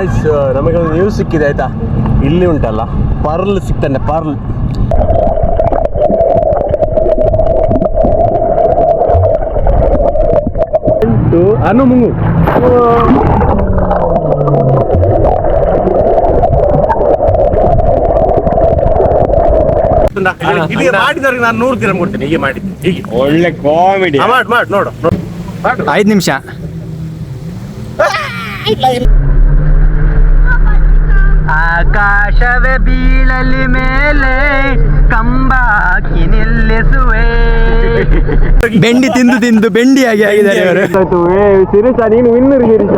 Guys ನಮಗೆ ಒಂದು news ಸಿಕ್ಕಿದೆ ಆಯ್ತಾ? ಇಲ್ಲಿ ಉಂಟಲ್ಲ ಪರ್ಲ್ ಸಿಕ್ತಾನೆ ಪರ್ಲ್ ಉಂಟು ಅನು ಮುಂಗು ಹೀಗೆ. ಮಾಡಿದವ್ರಿಗೆ ನಾನು ನೂರು ದಿನ ಕೊಡ್ತೀನಿ ಹೀಗೆ ಮಾಡಿದ್ದೀನಿ ಹೀಗೆ. ಒಳ್ಳೆ ಕಾಮಿಡಿ ಮಾಡಿ ಮಾಡಿ ನೋಡು ನೋಡು. ಮಾಡು ಐದು ನಿಮಿಷ. ಆಕಾಶವೇ ಬೀಳಲಿ ಮೇಲೆ ಕಂಬಾಕಿ ನಿಲ್ಲಿಸುವೆ. ಬೆಂಡಿ ತಿಂದು ತಿಂದು ಬೆಂಡಿಯಾಗಿ ಆಗಿದ್ದಾರೆ ಅವರು ಸಿರಿಸ ಶಿರೀಷ ನೀನು ವಿನ್ನರ್ ಶಿರೀಷ.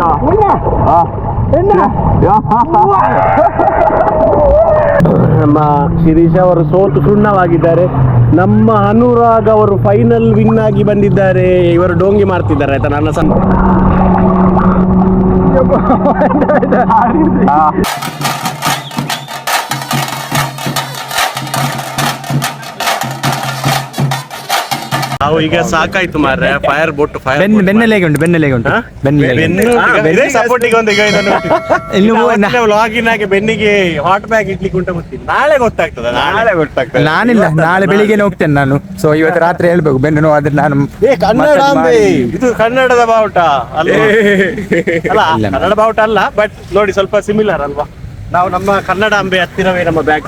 ನಮ್ಮ ಶಿರೀಷ ಅವರು ಸೋತು ಸುಣ್ಣವಾಗಿದ್ದಾರೆ. ನಮ್ಮ ಅನುರಾಗ್ ಅವರು ಫೈನಲ್ ವಿನ್ ಆಗಿ ಬಂದಿದ್ದಾರೆ. ಇವರು ಡೋಂಗಿ ಮಾಡ್ತಿದ್ದಾರೆ ಆಯ್ತಾ ನನ್ನ ಸಣ್ಣ. ನಾವು ಈಗ ಸಾಕಾಯ್ತು ಮಾರ್ರೆ. ಫೈರ್ ಬೋಟ್ ಫೈರ್ ಬೆನ್ನ ಬೆನ್ನೆಲೆಗೆ ಉಂಟು ಬೆನ್ನೆಲೆಗೆ ಉಂಟು ಬೆನ್ನಲೆಗೆ ಸಪೋರ್ಟಿಗೆ ಒಂದು ಈಗ ಇನ್ನು ಲಾಗಿನ್ ಆಗಿ ಬೆನ್ನಿಗೆ ಹಾಟ್ ಬ್ಯಾಗ್ ಇಡ್ಲಿಕ್ಕೆ ಉಂಟು ಗೊತ್ತಿಲ್ಲ ನಾಳೆ ಗೊತ್ತಾಗ್ತದೆ ನಾಳೆ. ಗೊತ್ತಾಗ್ತದೆ. ನಾನಿಲ್ಲ ನಾಳೆ ಬೆಳಿಗ್ಗೆ ಹೋಗ್ತೇನೆ ನಾನು. ಸೊ ಇವತ್ತು ರಾತ್ರಿ ಹೇಳ್ಬೇಕು ಬೆನ್ನು ನೋವು ಆದ್ರೆ ನಾನು ಏ ಕನ್ನಡ ಅಂಬೆ. ಇದು ಕನ್ನಡದ ಬಾವುಟ ಅಲ್ಲ. ಕನ್ನಡ ಬಾವುಟ ಅಲ್ಲ ಬಟ್ ನೋಡಿ ಸ್ವಲ್ಪ ಸಿಮಿಲರ್ ಅಲ್ವಾ? ನಾವು ನಮ್ಮ ಕನ್ನಡ ಅಂಬೆ ಹತ್ತಿರವೇ ನಮ್ಮ ಬ್ಯಾಗ್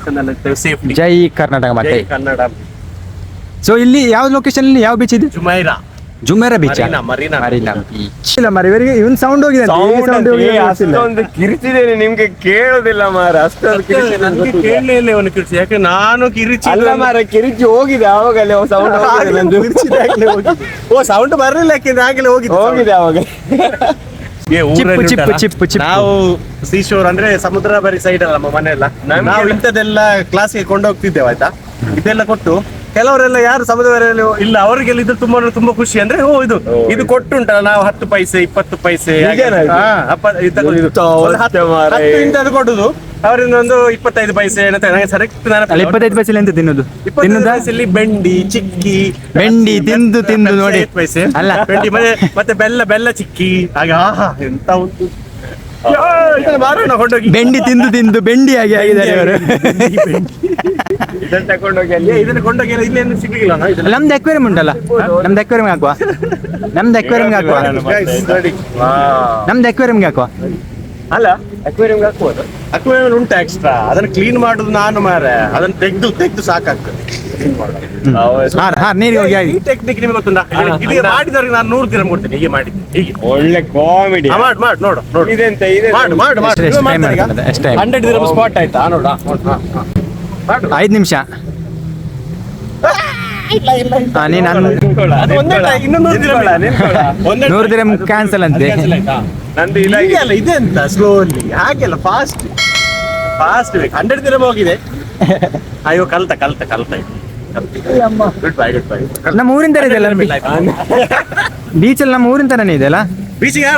ಸೇಫ್ಟಿ ಜೈ ಕರ್ನಾಟಕ ಮತ್ತೆ ಕನ್ನಡ ಅಂಬೆ. ಸೊ ಇಲ್ಲಿ ಯಾವ ಲೊಕೇಶನ್ ಅಲ್ಲಿ ಯಾವ ಬೀಚ್ ಇದೆ? Jumeirah. Jumeirah beach Marina, Marina. Marina beach ಇಲ್ಲ ಮರಿ ಇವರಿಗೆ ಇವನ್ ಸೌಂಡ್ ಹೋಗಿದೆ ಅಂತ. sound ಗೊತ್ತಿಲ್ಲ. ಅಷ್ಟೊಂದು ಕಿರಿಚಿದ್ದೇನೆ ನಿಮ್ಗೆ ಕೇಳೋದಿಲ್ಲ ಮಾರ ಅಷ್ಟೊಂದು ಕಿರಿಚಿ ನನಗೆ ಕೇಳಲೇ ಇಲ್ಲ ಅವನು ಕಿರಿಚಿ ಯಾಕೆ ನಾನು ಕಿರಿಚಿ ಅಲ್ಲ ಮಾರ ಕಿರಿಚಿ ಹೋಗಿದೆ ಅವಾಗ ಸೌಂಡ್ ಹೋಗಿದೆ ನಂದು. ಓ ಸೌಂಡ್ ಬರಲಿಲ್ಲ ಯಾಕೆಂದ್ರೆ ಆಗಲೇ ಹೋಗಿದ್ದು ಹೋಗಿದೆ ಅವಾಗ ಏ, ಊರಲ್ಲಿ ಚಿಪ್ಪು, ಉಂಟಲ್ಲ, ಚಿಪ್ಪು, ಚಿಪ್ಪು. ನಾವು ಸೀಶೋರ್ ಅಂದ್ರೆ ಸಮುದ್ರ ಬರಿ ಸೈಡ್ ಅಲ್ಲ ನಮ್ಮ ಮನೆ ಎಲ್ಲ ನಮ್ಗೆ- ನಾವು ಇಂಥದ್ದೆಲ್ಲ ಕ್ಲಾಸ್ಗೆ ಕೊಂಡೋಗ್ತಿದ್ದೇವೆ ಆಯ್ತಾ? ಇದೆಲ್ಲ ಕೊಟ್ಟು ಕೆಲವರೆಲ್ಲ ಯಾರು ಸಮುದಾಯ ಬರಿಯಲ್ಲಿ ಇಲ್ಲ ಅವರಿಗೆಲ್ಲ ಇದು ತುಂಬಾ ತುಂಬಾ ಖುಷಿ ಅಂದ್ರೆ ಓ ಇದು ಇದು ಕೊಟ್ಟುಂಟಲ್ಲ ನಾವು ಹತ್ತು ಪೈಸೆ ಇಪ್ಪತ್ತು ಪೈಸೆ ಹಾಗೆ- ನಿಜನಾ ಇದು? ಹಾ, ಅಪ್ಪ- ಇದು ತಗೊಳ್ಳಿ, ಇದು. ಎಂತ ಒಂದು ಹತ್ತು- ಅವಸ್ಥೆ ಮಾರ್ರೆ. ಹತ್ತು ಇಂಥದ್ದು ಕೊಡುದು ಅವರಿಂದ ಒಂದು ಇಪ್ಪತ್ತೈದು ಪೈಸೆ ಏನಂತ ನನಗೆ ಸರಿಯಾಗಿ ನೆನಪಿಲ್ಲ. ಅಲ್ಲ ಇಪ್ಪತ್ತೈದು ಪೈಸೆ ಎಂತ ತಿನ್ನುದು ಇಪ್ಪತ್ತೈದು ತಿನ್ನುದ ಪೈಸೆಯಲ್ಲಿ ಬೆಂಡಿ ಚಿಕ್ಕಿ ಬೆಂಡಿ ತಿಂದು ತಿಂದು ನೋಡಿ. ಪೈಸೆ ಅಲ್ಲ. ಬೆಂಡಿ ಮತ್ತೆ ಮತ್ತೆ ಬೆಲ್ಲ ಬೆಲ್ಲ ಚಿಕ್ಕಿ ಹಾಗೆ ಆಹಾ ಎಂತ ಉಂಟು ಯಾ, ಇದನ್ನ ಮಾರೋಣ ಕೊಂಡೋಗಿ ಬೆಂಡಿ ತಿಂದು ತಿಂದು ಬೆಂಡಿಯಾಗಿ ಆಗಿದ್ದಾರೆ ಅವರು. ಇದನ್ನ ತಗೊಂಡೋಗಿ ಏ, ಅಲ್ಲಿ ಇದನ್ನ ಕೊಂಡೋಗಿ ಇಲ್ಲೇನು ಸಿಗ್ಲಿಲ್ಲ ನಮ್ದು ಅಕ್ವೇರಿಯಂ ಉಂಟಲ್ಲ. ನಮ್ದು ಅಕ್ವೇರಿಯಂ ಹಾಕುವ. ನಮ್ದು ಅಕ್ವೇರಿಯಂ ಹಾಕುವ. ನಮ್ದು ಅಕ್ವೇರಿಯಂ ಹಾಕುವ. ಅಲ್ಲ ಅಕ್ವೇರಿಯಂ ಹಾಕ್ಬೋದು. ಅಕ್ವೇರಿಯಂ ಉಂಟು ಎಕ್ಸ್ಟ್ರಾ ಅದನ್ನ ಕ್ಲೀನ್ ಮಾಡುದು ನಾನು ಮಾರೆ ಅದನ್ನ ತೆಗ್ದು ತೆಗ್ದು ಸಾಕಾಗ್ತದೆ. ನೀರಿಗೆ ಹೋಗಿ ಈ ಟೆಕ್ನಿಕ್ ನಿಮ್ಗೆ ಗೊತ್ತುಂಟಾ? ಇಲ್ಲಿ ಮಾಡಿದವ್ರಿಗೆ ನಾನು ನೂರು ದಿನ ಕೊಡ್ತೀನಿ. ಹೀಗೆ ಮಾಡಿ ಹೀಗೆ. ಒಳ್ಳೆ ಕಾಮಿಡಿ ಮಾಡಿ ಮಾಡಿ ನೋಡು ನೋಡು. ಇದೆಂತ ಇದೆ ಮಾಡು ಮಾಡು ಮಾಡು? ಹಂಡ್ರೆಡ್ ದಿನ ಸ್ಪಾಟ್ ಆಯ್ತಾ? ನೋಡು ಐದು ನಿಮಿಷ. ನೀನು ಅದು ಒಂದೇ time, ಇನ್ನೂ ನೂರು ದಿನ ಕ್ಯಾನ್ಸಲ್ ಅಂತೆ. ನಂದು ಇಲ್ಲ ಅಲ್ಲ ಇದೆಂತ ಸ್ಲೋಲಿ ಹಾಗೆಲ್ಲ ಫಾಸ್ಟ್ ಫಾಸ್ಟ್ ಬೇಕು. ಹಂಡ್ರೆಡ್ ದಿನ ಹೋಗಿದೆ. ಅಯ್ಯೋ ಕಲ್ತ ಕಲ್ತ ಕಲ್ತ. ಗುಡ್ ಬೈ ಗುಡ್ ಬೈ ನಮ್ಮ ಊರಿನ ತರ ಇದೆಯಲ್ಲ ಬೀಚ್ ಅಲ್ಲಿ ನಮ್ಮ ಊರಿನ ತರನೇ ಇದೆಯಲ್ಲ ಬೀಚಿಗೆ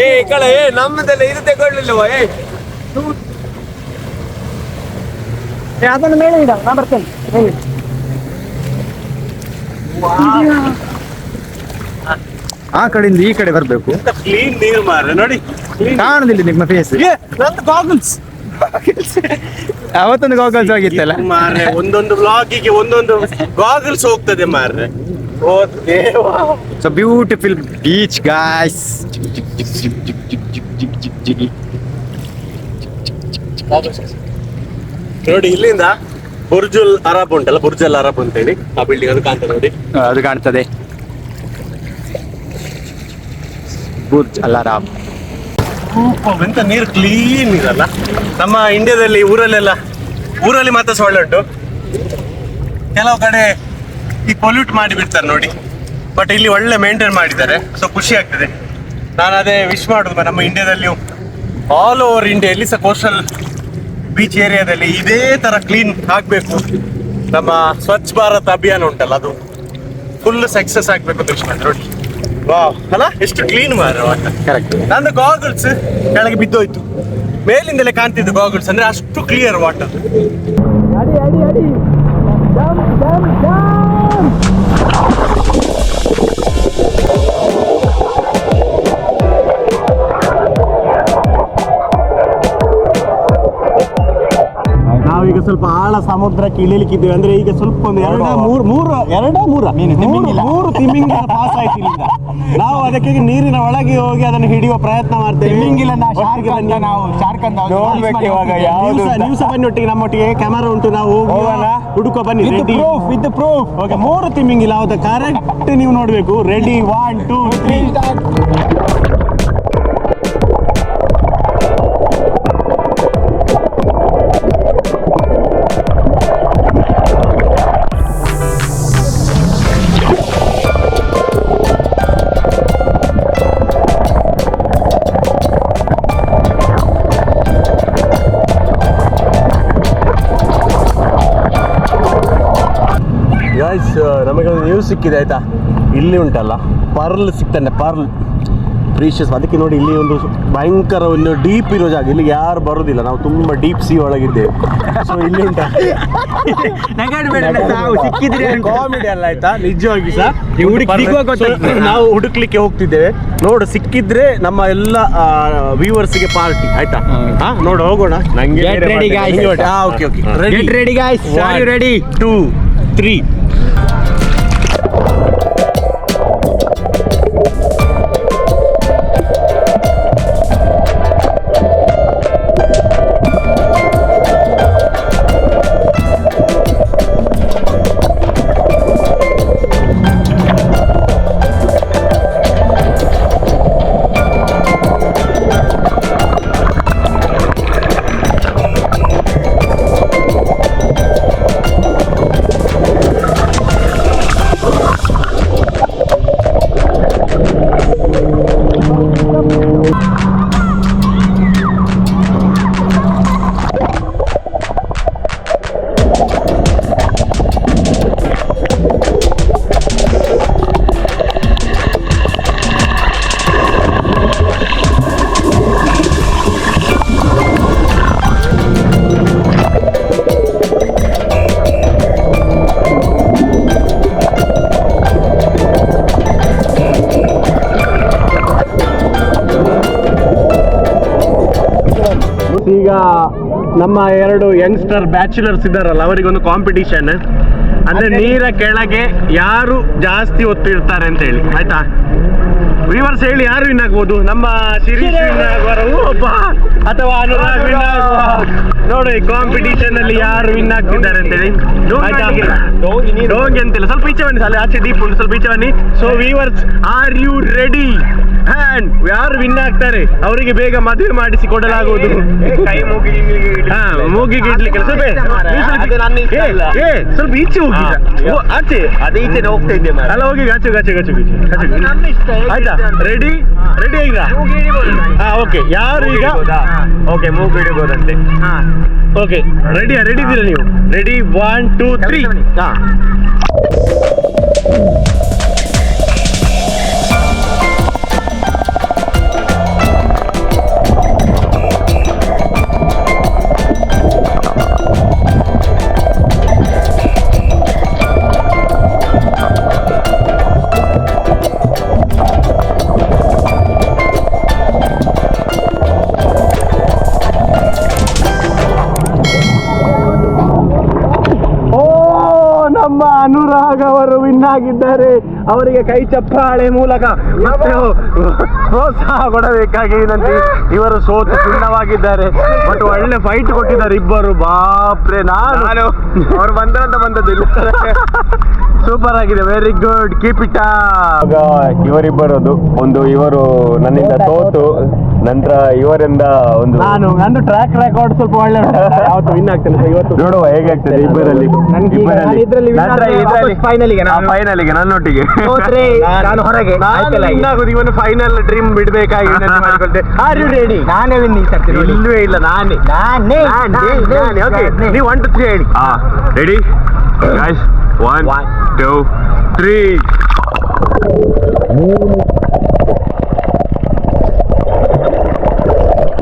ಏ ಕಳ ಏ ನಮ್ಮದೆಲ್ಲ ಇದು ತಗೊಳ್ಳಿಲ್ಲವ ಏ. ಅದನ್ನು ಮೇಲೆ ಇಡ ನಾ ಬರ್ತೇನೆ. ಆ ಕಡೆಯಿಂದ ಈ ಕಡೆ ಬರಬೇಕು. ಕ್ಲೀನ್ ನೀರು ಮಾರ್ರೆ ನೋಡಿ. ಕಾಣುದಿಲ್ಲ ನಿಮ್ಮ ಫೇಸ್ ನಂದು ಗಾಗಲ್ಸ್ ಅವತ್ತೊಂದು ಗಾಗಲ್ಸ್ ಆಗಿತ್ತಲ್ಲ. ಮಾರ್ರೆ ಒಂದೊಂದು ಬ್ಲಾಗಿಗೆ ಒಂದೊಂದು ಗಾಗಲ್ಸ್ ಹೋಗ್ತದೆ ಮಾರ್ರೆ. ಓ ದೇವಾ ಸೊ ಬ್ಯೂಟಿಫುಲ್ ಬೀಚ್ ಗಾಯ್ಸ್ ನೋಡಿ ಇಲ್ಲಿಂದ ಬುರ್ಜುಲ್ ಅರಬ್ ಉಂಟಲ್ಲ ಬುರ್ಜುಲ್ ಅರಬ್ ಅಂತೇಳಿ. ಆ ಬಿಲ್ಡಿಂಗ್ ಅದು ಕಾಣ್ತದೆ ನೋಡಿ. ಅದು ಕಾಣ್ತದೆ. Burj Al Arab. ಎಂತ ನೀರು ಕ್ಲೀನ್ ಇರಲ್ಲ. ನಮ್ಮ ಇಂಡಿಯಾದಲ್ಲಿ ಊರಲ್ಲೆಲ್ಲ, ಊರಲ್ಲಿ ಮಾತ್ರ ಸೊಳ್ಳೆ ಉಂಟು. ಕೆಲವು ಕಡೆ ಈ ಪೊಲ್ಯೂಟ್ ಮಾಡಿ ಬಿಡ್ತಾರೆ ನೋಡಿ. ಬಟ್ ಇಲ್ಲಿ ಒಳ್ಳೆ ಮೇಂಟೈನ್ ಮಾಡಿದ್ದಾರೆ. ಸೊ ಖುಷಿ ಆಗ್ತದೆ. ನಾನು ಅದೇ ವಿಶ್ ಮಾಡುದು ನಮ್ಮ ಇಂಡಿಯಾದಲ್ಲಿ ಆಲ್ ಓವರ್ ಇಂಡಿಯಾದಲ್ಲಿ ಸಹ ಕೋಸ್ಟಲ್ ಬೀಚ್ ಏರಿಯಾದಲ್ಲಿ ಇದೇ ತರ ಕ್ಲೀನ್ ಆಗ್ಬೇಕು. ನಮ್ಮ ಸ್ವಚ್ಛ ಭಾರತ್ ಅಭಿಯಾನ ಉಂಟಲ್ಲ ಅದು. ಫುಲ್ ಸಕ್ಸಸ್ ಆಗ್ಬೇಕು ಅಂತ ಮಾಡ್ದೆ ನೋಡಿ. ಅಲ್ಲ ಎಷ್ಟು ಕ್ಲೀನ್ ಮಾರ ಕರೆಕ್ಟ್ ನಂದು ಗಾಗಲ್ಸ್ ಕೆಳಗೆ ಬಿದ್ದೋಯ್ತು. ಮೇಲಿಂದಲೇ ಕಾಣ್ತಿದ್ದು ಗಾಗಲ್ಸ್ ಅಂದ್ರೆ ಅಷ್ಟು ಕ್ಲಿಯರ್ ವಾಟರ್ ಸ್ವಲ್ಪ ಆಳ ಸಮುದ್ರಕ್ಕೆ ಇಳಿಲಿಕ್ಕಿದ್ದೇವೆ. ಅಂದ್ರೆ ಈಗ ಸ್ವಲ್ಪ ಒಂದು ಎರಡ ಮೂರು ಮೂರು ಎರಡ ಮೂರ. ಮೂರು ತಿಮ್ಮಿಂಗಿಲ ಪಾಸ್ ಆಯ್ತು ಇಲ್ಲಿಂದ. ನಾವು ಅದಕ್ಕೆ ನೀರಿನ ಒಳಗೆ ಹೋಗಿ ಅದನ್ನು ಹಿಡಿಯುವ ಪ್ರಯತ್ನ ಮಾಡ್ತೇವೆ. ತಿಮ್ಮಿಂಗಿಲನ ಶಾರ್ಕ್ ಅಂತ ನಾವು ಶಾರ್ಕ್ ಅಂತ ನೋಡ್ಬೇಕು ಇವಾಗ ಯಾವ್ದು ನೀವು ಸಹ- ನೀವು ಸಹ ಬನ್ನಿ ಒಟ್ಟಿಗೆ ನಮ್ಮೊಟ್ಟಿಗೆ ಕ್ಯಾಮರಾ ಉಂಟು. ನಾವು? ಹುಡುಕೋ ಬನ್ನಿ ರೆಡಿ ವಿತ್ ಪ್ರೂಫ್ ಓಕೆ ಮೂರು ತಿಮ್ಮಿಂಗಿಲ್ಲ ಹೌದು ಕರೆಕ್ಟ್ ನೀವು ನೋಡಬೇಕು. ರೆಡಿ ಒನ್ ಟೂ ತ್ರೀ ಸಿಕ್ಕಿದೆ ಆಯ್ತಾ? ಇಲ್ಲಿ ಉಂಟಲ್ಲ ಪರ್ಲ್ ಸಿಗ್ತಾನೆ ಪರ್ಲ್. ಪ್ರೀಶಿಯಸ್ ಅದಕ್ಕೆ ನೋಡಿ ಇಲ್ಲಿ ಒಂದು ಭಯಂಕರ ಒಂದು ಡೀಪ್ ಇರೋ ಜಾಗ. ಇಲ್ಲಿ ಯಾರು ಬರೋದಿಲ್ಲ ನಾವು ತುಂಬಾ ಡೀಪ್ ಸಿ ಒಳಗಿದ್ದೇವೆ. ಸೊ ಇಲ್ಲಿ ಉಂಟ? ಸಿಕ್ಕಿದ್ರೆ ಕಾಮಿಡಿ ಅಲ್ಲ ಆಯ್ತಾ? ನಿಜವಾಗಿ ಸಹ ನಾವು ಹುಡುಕ್ಲಿಕ್ಕೆ ಹೋಗ್ತಿದ್ದೇವೆ. ನೋಡು ಸಿಕ್ಕಿದ್ರೆ ನಮ್ಮ ಎಲ್ಲ ವ್ಯೂವರ್ಸ್ಗೆ ಪಾರ್ಟಿ ಆಯ್ತಾ? ನೋಡು ಹೋಗೋಣ. ನಂಗೆ ready ready, ready okay okay ನಮ್ಮ ಎರಡು ಯಂಗ್ಸ್ಟರ್ ಬ್ಯಾಚುಲರ್ಸ್ ಇದ್ದಾರಲ್ಲ ಅವರಿಗೊಂದು ಕಾಂಪಿಟಿಷನ್ ಅಂದ್ರೆ ನೀರ ಕೆಳಗೆ ಯಾರು ಜಾಸ್ತಿ ಒತ್ತಿರ್ತಾರೆ ಅಂತ ಹೇಳಿ ಆಯ್ತಾ? ವಿವರ್ಸ್ ಹೇಳಿ ಯಾರು ವಿನ್ ಆಗ್ಬೋದು? ನಮ್ಮ ಶಿರೀಶ್ ವಿನ್ ಒಬ್ಬ ಅಥವಾ ಅನುರಾಗ್ ವಿನ್ ಆಗುವ? ನೋಡಿ ಕಾಂಪಿಟಿಷನ್ ಅಲ್ಲಿ ಯಾರು ವಿನ್ ಆಗ್ತಿದ್ದಾರೆ ಅಂತ ಹೇಳಿ ರೋಗಿ ಡೋಂಗಿ ಅಂತಿಲ್ಲ. ಸ್ವಲ್ಪ ಈಚೆ ಬನ್ನಿ ಅಲ್ಲಿ ಆಚೆ ಡೀಪ್ ಉಂಟು. ಸ್ವಲ್ಪ ಈಚೆ ಬನ್ನಿ. So viewers are you ready hand ಯಾರು ವಿನ್ ಆಗ್ತಾರೆ ಅವರಿಗೆ ಬೇಗ ಮದುವೆ ಮಾಡಿಸಿ ಕೊಡಲಾಗುವುದು ಕೈ ಹಾ ಮೂಗಿಗೆ ಇಡ್ಲಿಕ್ಕೆ ಸ್ವಲ್ಪ ಸ್ವಲ್ಪ- ಅದು ನನ್ನ ಏ, ಏ ಸ್ವಲ್ಪ ಈಚೆ ಹೋಗಿ. ಓ, ಆಚೆ ಅದೇ ಈಚೆ ಹೋಗ್ತಾ ಇದ್ದೆ ಮಾರ್ರೆ. ಅಲ್ಲ ಹೋಗಿ ಆಚೆ ಆಚೆ ಆಚೆ ಆಚೆ ಹೇಗೆ ಆಯ್ತಾ ರೆಡಿ ರೆಡಿ. ಹಾ ಓಕೆ ಯಾರು ಈಗ? ಓಕೆ ಮೂಗು ಹಿಡಿಬೋದಂತೆ ಓಕೆ ರೆಡಿ ರೆಡಿ ಇದ್ದೀರಾ ನೀವು ರೆಡಿ ಒನ್ ಟೂ ತ್ರೀ. ಹಾ ಅವರಿಗೆ ಕೈ ಚಪ್ಪಾಳೆ ಮೂಲಕ ಮತ್ತೆ ಪ್ರೋತ್ಸಾಹ ಕೊಡಬೇಕಾಗಿದಂತೆ ಇವರು ಸೋತು ಚಿನ್ನವಾಗಿದ್ದಾರೆ ಬಟ್ ಒಳ್ಳೆ ಫೈಟ್ ಕೊಟ್ಟಿದ್ದಾರೆ ಇಬ್ಬರು. ಬಾಪ್ರೆ ನಾನು ನಾನು ಅವ್ರು ಬಂದ್ರಂತ ಬಂದದ್ದಿಲ್ಲ ಸೂಪರ್ ಆಗಿದೆ. ವೆರಿ ಗುಡ್ ಕೀಪ್ ಇಟ್ ಇವರಿಬ್ಬರದು ಒಂದು ಇವರು ನನ್ನಿಂದ ಸೋತು. ನಂತರ ಇವರಿಂದ ಒಂದು ನಾನು ನಂದು ಟ್ರ್ಯಾಕ್ ರೆಕಾರ್ಡ್ ಸ್ವಲ್ಪ ಒಳ್ಳೆ ಯಾವತ್ತು ವಿನ್ ಆಗ್ತದೆ ಇವತ್ತು. ನೋಡುವ ಹೇಗಾಗ್ತದೆ ಇಬ್ಬರಲ್ಲಿ. ನನ್ಗೆ ಈಗ ನಾನು ಇದ್ರಲ್ಲಿ win ಆದ್ರೆ ವಾಪಸ್ final ಗೆ ನಾನು- ಫೈನಲ್ಗೆ ನನ್ನೊಟ್ಟಿಗೆ. ಸೋತ್ರೆ ನಾನು ಹೊರಗೆ. ಆಯ್ತಲ್ಲ ಇವನು final dream ಬಿಡ್ಬೇಕಾಗಿ ಮಾಡಿಕೊಳ್ತೆ. Are you ready ನಾನೇ ವಿನ್ ಈ ಸರ್ತಿ ನೋಡಿ. ಇಲ್ಲವೇ ಇಲ್ಲ ನಾನೇ. ನಾನೇ ನಾನೇ ಓಕೆ. ನೀವು ಒನ್ ಟು ತ್ರೀ ಹೇಳಿ. ಹಾ ready guys one One. Two three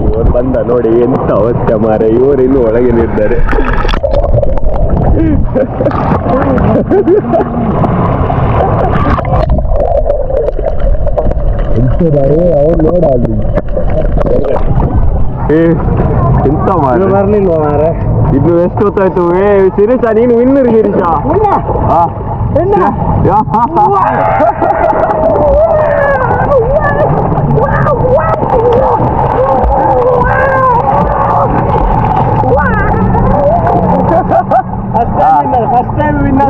ಇವರು ಬಂದ ನೋಡಿ ಎಂತ ಅವಸ್ಥೆ ಮಾರ ಇವರು ಇನ್ನು ಒಳಗೆ ನಿದ್ದಾರೆ ಅವ್ರು ನೋಡ ಅಲ್ಲಿ. ಏ ಎಂತ ಮಾರ ಬರ್ಲಿಲ್ವಾ ಮಾರ ಇನ್ನು ಎಷ್ಟು ಹೊತ್ತಾಯ್ತು? ಏ ಶಿರೀಷ ನೀನು ವಿನ್ನರ್ ಶಿರೀಷ. ಆ. ವಿನ್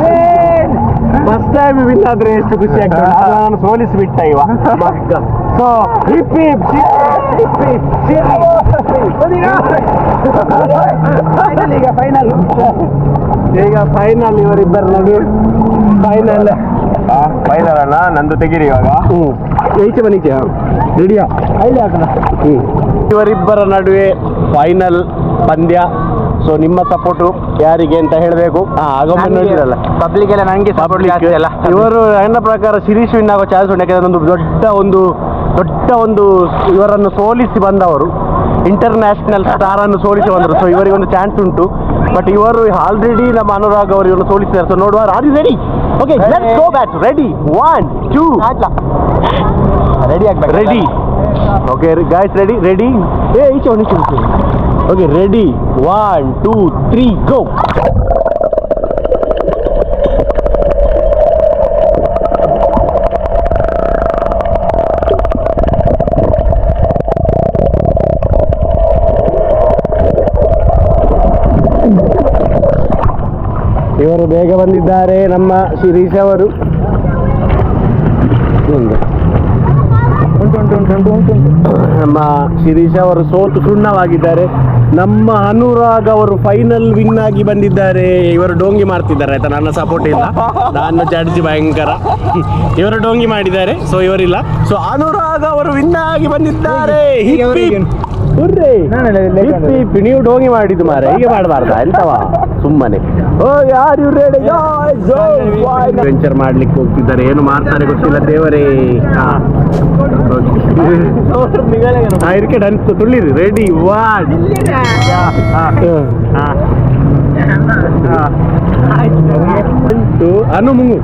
ಫಸ್ಟ್ ಟೈಮ್ ವಿನ್ ಆದ್ರೆ ಎಷ್ಟು ಖುಷಿ ಆಗ್ತದೆ. ನಾನು ಸೋಲಿಸಿಬಿಟ್ಟ ಇವ. ಸೊ ಹಿಪ್ಪಿ ಹಿಪ್ ಈಗ ಫೈನಲ್ ಈಗ ಫೈನಲ್ ಇವರಿಬ್ಬರ ನಡುವೆ ಫೈನಲ್ ಫೈನಲ್ ಅಲ್ಲ ನಂದು ತೆಗೀರಿ ಇವಾಗ. ಈಚೆ ಬನ್ನಿಚೆ ರೆಡಿಯಾ ಹಾಕೋಣ ಇವರಿಬ್ಬರ ನಡುವೆ ಫೈನಲ್ ಪಂದ್ಯ. ಸೊ ನಿಮ್ಮ ಸಪೋರ್ಟು ಯಾರಿಗೆ ಅಂತ ಹೇಳಬೇಕು? ಪಬ್ಲಿಕ್ ಎಲ್ಲ ನನಗೆ ಸಪೋರ್ಟ್ ಇವರು ನನ್ನ ಪ್ರಕಾರ ಶಿರೀಶ್ ವಿನ್ ಆಗೋ ಚಾನ್ಸ್ ಉಂಟು. ಯಾಕಂದ್ರೆ ಒಂದು ದೊಡ್ಡ ಒಂದು ದೊಡ್ಡ ಒಂದು ಇವರನ್ನು ಸೋಲಿಸಿ ಬಂದವರು ಇಂಟರ್ನ್ಯಾಷನಲ್ ಸ್ಟಾರ್ ಅನ್ನು ಸೋಲಿಸಿ ಬಂದರು. ಸೊ ಇವರಿಗೆ ಒಂದು ಚಾನ್ಸ್ ಉಂಟು. ಬಟ್ ಇವರು ಆಲ್ರೆಡಿ ನಮ್ಮ ಅನುರಾಗ್ ಅವರು ಇವರನ್ನು ಸೋಲಿಸಿದ್ದಾರೆ. ಸೊ ನೋಡುವ are you ready okay let's go back ready one two ready ಆಗ್ಬೇಕು? Ready okay guys ready ready ಏ ಈಚೆ ಒಂದು okay ready one two three go ಇವರು ಬೇಗ ಬಂದಿದ್ದಾರೆ ನಮ್ಮ ಶಿರೀಶ್ ಅವರು. ನಮ್ಮ ಶಿರೀಶ್ ಅವರು ಸೋತು ಸುಣ್ಣವಾಗಿದ್ದಾರೆ ನಮ್ಮ ಅನುರಾಗ್ ಅವರು ಫೈನಲ್ ವಿನ್ ಆಗಿ ಬಂದಿದ್ದಾರೆ. ಇವರು ಡೋಂಗಿ ಮಾಡ್ತಿದ್ದಾರೆ ಆಯ್ತಾ? ನನ್ನ ಸಪೋರ್ಟ್ ಇಲ್ಲ. ನಾನು ಜಡ್ಜಿ ಭಯಂಕರ. ಇವರು ಡೋಂಗಿ ಮಾಡಿದ್ದಾರೆ ಸೊ ಇವರಿಲ್ಲ. ಸೊ ಅನುರಾಗ್ ಅವರು ವಿನ್ ಆಗಿ ಬಂದಿದ್ದಾರೆ. ನೀವು ಡೋಂಗಿ ಮಾಡಿದ್ದು ಮಾರೆ. ಹೀಗೆ ಮಾಡಬಾರ್ದ? ಎಂತವಾ? ಸುಮ್ಮನೆ. ಓ ಯಾರು ವೆಂಚರ್ ಮಾಡ್ಲಿಕ್ಕೆ ಹೋಗ್ತಿದ್ದಾರೆ. ಏನು ಮಾಡ್ತಾರೆ ಗೊತ್ತಿಲ್ಲ ದೇವರೇ. ಹಾ ಹಾ ಇದಕ್ಕೆ ಡನ್ಸ್ ತುಳಿರಿ ರೆಡಿ ವಾಡ್ ಅನು ಮುಂಗು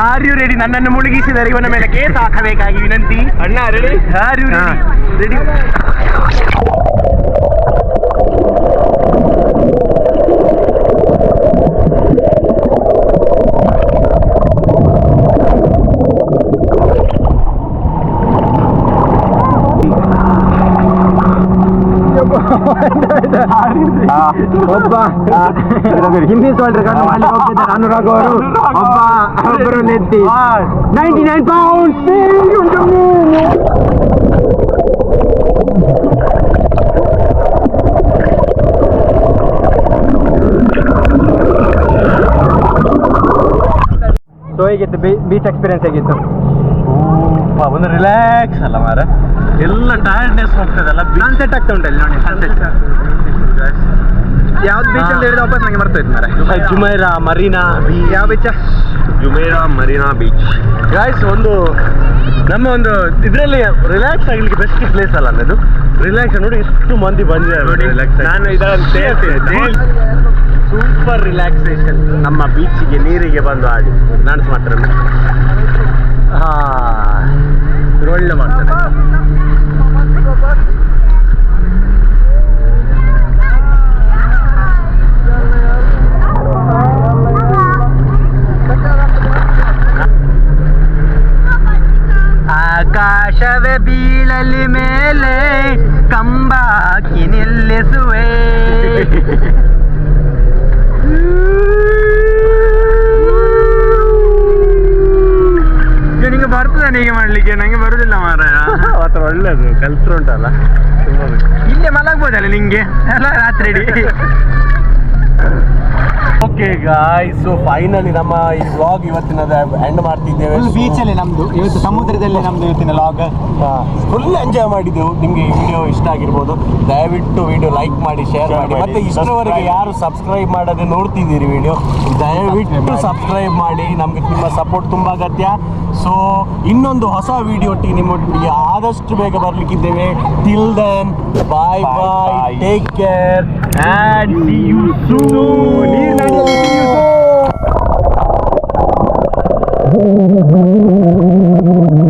ಆರ್ ಯು ರೆಡಿ ನನ್ನನ್ನು ಮುಳುಗಿಸಿದರೆ ಇವನ ಮೇಲೆ ಕೇಸ್ ಹಾಕಬೇಕಾಗಿ ವಿನಂತಿ ಅಣ್ಣ ರೆಡಿ ಆರ್ ಯು ರೆಡಿ ಒಬ್ಬ ಹಿಂದಿ ಸೋಲ್ಡ್ರ್ ಕಂಡು ಮಾಡ್ಲಿಕ್ಕೆ ಹೋಗ್ತಿದ್ದಾರೆ ಅನುರಾಗ್ ಅವರು ಒಬ್ಬ ಒಬ್ಬರು ನೆತ್ತಿ ನೈಂಟಿ ನೈನ್ ಪೌಂಡ್ಸ್ ಸೊ ಹೇಗಿತ್ತು? ಬೀಚ್ ಎಕ್ಸ್ಪೀರಿಯನ್ಸ್ ಹೇಗಿತ್ತು? ಒಂದು ರಿಲ್ಯಾಕ್ಸ್ ಅಲ್ಲ ಮಾರ. ಎಲ್ಲ ಟೈರ್ಡ್ನೆಸ್ ಹೋಗ್ತದಲ್ಲ ಸನ್ಸೆಟ್ ಆಗ್ತಾ ಉಂಟಲ್ಲಿ ನೋಡಿ ಸನ್ಸೆಟ್ ಯಾವ್ದು ಬೀಚ್ ಅಂತ ಹೇಳಿದ್ರೆ ವಾಪಸ್ ನನಗೆ ಬರ್ತದೆ ಮಾರೆ. ಜುಮೈರಾ ಮರೀನಾ ಯಾವ beach Jumeirah Marina beach guys ಒಂದು ನಮ್ಮ ಒಂದು ಇದರಲ್ಲಿ ರಿಲ್ಯಾಕ್ಸ್ ಆಗಲಿಕ್ಕೆ ಬೆಸ್ಟ್ ಪ್ಲೇಸ್ ಅಲ್ಲ ಅದು. ರಿಲ್ಯಾಕ್ಸ್ ನೋಡಿ ಎಷ್ಟು ಮಂದಿ ಬಂದಿದ್ದಾರೆ. ನೋಡಿ ನಾನು ಇದರಲ್ಲಿ ಸೂಪರ್ ರಿಲ್ಯಾಕ್ಸೇಷನ್ ನಮ್ಮ ಬೀಚಿಗೆ ನೀರಿಗೆ ಬಂದು ಆಡಿ ಡ್ಯಾನ್ಸ್ ಮಾಡ್ತಾರೆ ಹಾ ಒಳ್ಳೆ ಮಾಡ್ತಾರೆ. ಆಕಾಶವೇ ಬೀಳಲಿ ಮೇಲೆ ಕಂಬಾಕಿ ನಿಲ್ಲಿಸುವೆ. ಮಾಡ್ಲಿಕ್ಕೆ ನಂಗೆ ಬರುದಿಲ್ಲ ಮಾರಾಯ ಮಾತ್ರ ಒಳ್ಳೇದು ಕಲ್ತ್ರು ಉಂಟಲ್ಲ ತುಂಬಾ ಇಲ್ಲೇ ಮಲಗ್ಬೋದಲ್ಲ ನಿಂಗೆ? ಎಲ್ಲ ರಾತ್ರಿ ಇಡೀ. ಓಕೆ ಗಾಯ್ಸ್ ಸೊ ಫೈನಲಿ ನಮ್ಮ ಈ ವ್ಲಾಗ್ ಇವತ್ತಿನದ ಎಂಡ್ ಮಾಡ್ತಿದ್ದೇವೆ. ಅಲ್ಲಿ ನಮ್ದು. ಇವತ್ತು ಸಮುದ್ರದಲ್ಲಿ ನಮ್ದು ಇವತ್ತಿನ ಲಾಗ್ ಫುಲ್ ಎಂಜಾಯ್ ಮಾಡಿದ್ದೆವು ನಿಮಗೆ ಈ ವಿಡಿಯೋ ಇಷ್ಟ ಆಗಿರ್ಬೋದು. ದಯವಿಟ್ಟು ವಿಡಿಯೋ ಲೈಕ್ ಮಾಡಿ ಶೇರ್ ಮಾಡಿ. ಮತ್ತೆ ಇಷ್ಟರವರೆಗೆ ಯಾರು ಸಬ್ಸ್ಕ್ರೈಬ್ ಮಾಡದೆ ನೋಡ್ತಿದ್ದೀರಿ ವಿಡಿಯೋ ದಯವಿಟ್ಟು ಸಬ್ಸ್ಕ್ರೈಬ್ ಮಾಡಿ. ನಮಗೆ ನಿಮ್ಮ ಸಪೋರ್ಟ್ ತುಂಬ ಅಗತ್ಯ. ಸೊ ಇನ್ನೊಂದು ಹೊಸ ವಿಡಿಯೋ ಒಟ್ಟಿಗೆ ನಿಮ್ಮೊಟ್ಟಿಗೆ ಆದಷ್ಟು ಬೇಗ ಬರ್ಲಿಕ್ಕಿದ್ದೇವೆ. Till then bye bye take care And see you soon. Here, see you soon.